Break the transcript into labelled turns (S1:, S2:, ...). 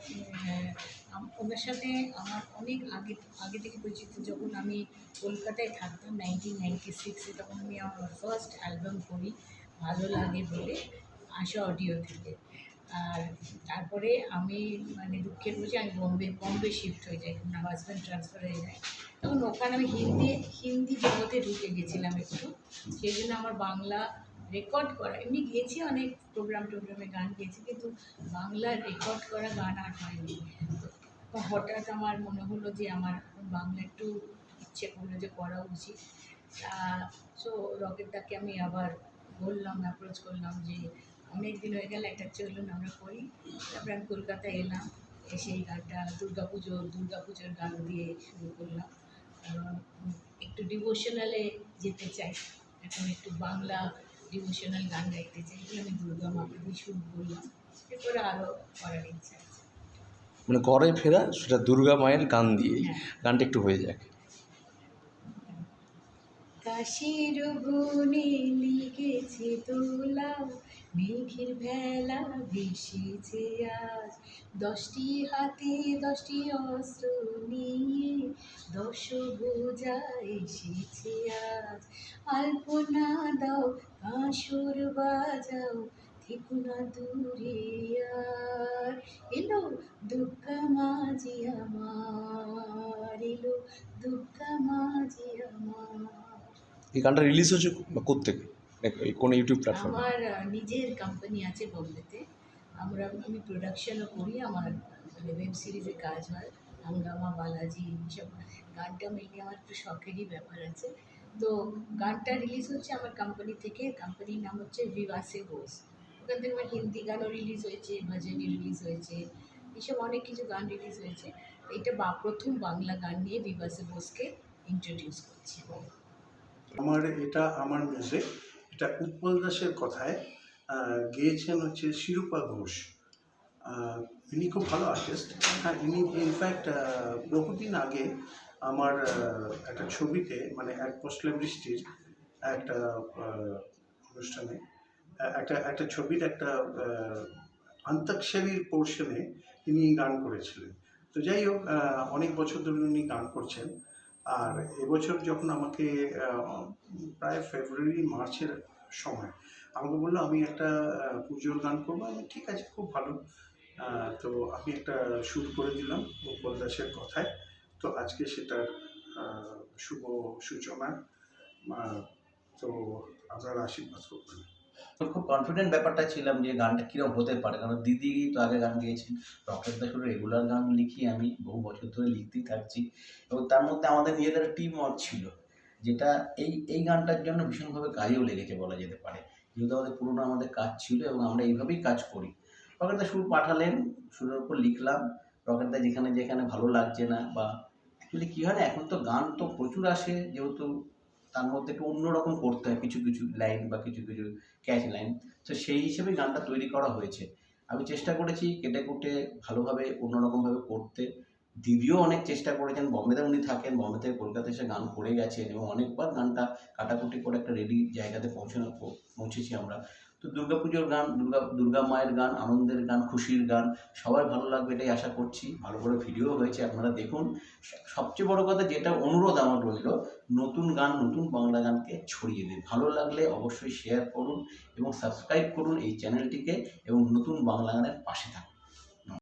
S1: আহ, ওনার সাথে আমার অনেক আগে আগে থেকে পরিচিত। যখন আমি কলকাতায় থাকতাম নাইনটিন নাইনটি সিক্সে তখন আমি আমার ফার্স্ট অ্যালবাম করি ভালো লাগে বলে আশা অডিও থেকে। আর তারপরে আমি মানে দুঃখের বুঝে আমি বম্বে বম্বে শিফট হয়ে যাই আমার হাজব্যান্ড ট্রান্সফার হয়ে যায়। তখন ওখানে আমি হিন্দি হিন্দি জগতে ঢুকে গেছিলাম একটু। সেই জন্য আমার বাংলা রেকর্ড করা। এমনি গিয়েছি অনেক প্রোগ্রাম টোগ্রামে গান গেয়েছি কিন্তু বাংলা রেকর্ড করা গান আর হয়নি। হঠাৎ আমার মনে হলো যে আমার বাংলা একটু ইচ্ছে করল যে করা উচিত। সো রকেটদাকে আমি আবার বললাম অ্যাপ্রোচ করলাম যে অনেক দিন হয়ে গেল, একটা চলুন আমরা করি। তারপরে আমি কলকাতায় এলাম, এসে এই গানটা, দুর্গা পুজো, দুর্গা পুজোর গান দিয়ে শুরু করলাম। একটু ডিভোশনালে যেতে চাই। এখন একটু বাংলা ডিভোশনাল গান গাইতে চাই আমি দুর্গা মাকে শুরু করলাম এরপরে আরও করার ইচ্ছা আছে।
S2: মানে ঘরে ফেরা সেটা দুর্গা মায়ের গান দিয়ে
S1: হ্যাঁ।
S2: গানটা একটু হয়ে যাক।
S1: কাশির বনে লিগেছে তোলা মেঘের ভেলা ভেসেছে আজ। দশটি হাতে দশটি অস্ত্র নিয়ে দশ বোঝা এসেছে আজ। আলপনা দাও বাজাও থেকো না দূরে আর। এলো দুর্গা মাঝি আমার এলো দুর্গা মাঝি আমার।
S2: এই গানটা রিলিজ হচ্ছে বা কোত্থেকে এই কোন ইউটিউব প্ল্যাটফর্ম
S1: আমার নিজের কোম্পানি আছে বোম্বেতে। আমরা আমি প্রোডাকশনও করি আমার মানে ওয়েব সিরিজে কাজ হয়। হাঙ্গামা বালাজি এইসব গানটা মেনলি আমার একটু শখেরই ব্যাপার আছে। তো গানটা রিলিজ হচ্ছে আমার কোম্পানি থেকে। কোম্পানির নাম হচ্ছে ভিভাসে বোস ওখান থেকে আমার হিন্দি গানও রিলিজ হয়েছে, ভজনই রিলিজ হয়েছে এইসব অনেক কিছু গান রিলিজ হয়েছে। এটা বা, প্রথম বাংলা গান নিয়ে ভিভাসে বোসকে ইন্ট্রোডিউস করছি।
S3: আমার এটা আমার মিউজিক এটা উৎপল দাসের কথায় গেয়েছেন হচ্ছে শিরূপা ঘোষ। ইনি খুব ভালো আর্টিস্ট হ্যাঁ ইনি ইনফ্যাক্ট বহুদিন আগে আমার একটা ছবিতে মানে এক পশলা বৃষ্টির একটা অনুষ্ঠানে একটা একটা ছবির একটা আহ, অন্তাক্ষরীর পোর্শনে তিনি গান করেছিলেন। তো যাই হোক অনেক বছর ধরে উনি গান করছেন। আর এবছর যখন আমাকে প্রায় ফেব্রুয়ারি মার্চের সময় আমাকে বলল আমি একটা পুজোর গান করব। আমি ঠিক আছে খুব ভালো। তো আমি একটা শুরু করে দিলাম উৎপল দাসের কথায়। তো আজকে সেটার শুভ সূচনা তো আপনারা আশীর্বাদ করবেন।
S4: খুব কনফিডেন্ট ব্যাপারটা ছিলাম যে গানটা কীরকম হতে পারে, কারণ দিদি তো আগে গান গেয়েছেন রকেট দাসের রেগুলার গান লিখি আমি বহু বছর ধরে লিখতেই থাকছি, এবং তার মধ্যে আমাদের নিজেদের টিম ওয়ার্ক ছিল, যেটা এই এই গানটার জন্য ভীষণভাবে কাজেও লেগেছে বলা যেতে পারে, যেহেতু আমাদের পুরোনো আমাদের কাজ ছিল এবং আমরা এইভাবেই কাজ করি। রকেটদা সুর পাঠালেন সুরের উপর লিখলাম রকেটদা যেখানে যেখানে ভালো লাগছে না বা অ্যাকচুয়ালি কী হয় না, এখন তো গান তো প্রচুর আসে, যেহেতু তার মধ্যে একটু অন্যরকম করতে হয়, কিছু কিছু লাইন বা কিছু কিছু ক্যাচ লাইন তো সেই হিসেবেই গানটা তৈরি করা হয়েছে। আমি চেষ্টা করেছি কেটে কুটে ভালোভাবে অন্যরকমভাবে করতে। দিদিও অনেক চেষ্টা করেছেন, বম্বেতে উনি থাকেন বম্বে থেকে কলকাতা এসে গান করে গেছেন এবং অনেকবার গানটা কাটাকুটি করে একটা রেডি জায়গাতে পৌঁছানো পৌঁছেছি আমরা। তো দুর্গা পুজোর গান, দুর্গা দুর্গা মায়ের গান, আনন্দের গান, খুশির গান, সবার ভালো লাগবে এটাই আশা করছি। ভালো করে ভিডিও হয়েছে, আপনারা দেখুন। সবচেয়ে বড় কথা যেটা অনুরোধ আমার রইল, নতুন গান, নতুন বাংলা গানকে ছড়িয়ে দিন। ভালো লাগলে অবশ্যই শেয়ার করুন এবং সাবস্ক্রাইব করুন এই চ্যানেলটিকে এবং নতুন বাংলা গানের পাশে থাকুন।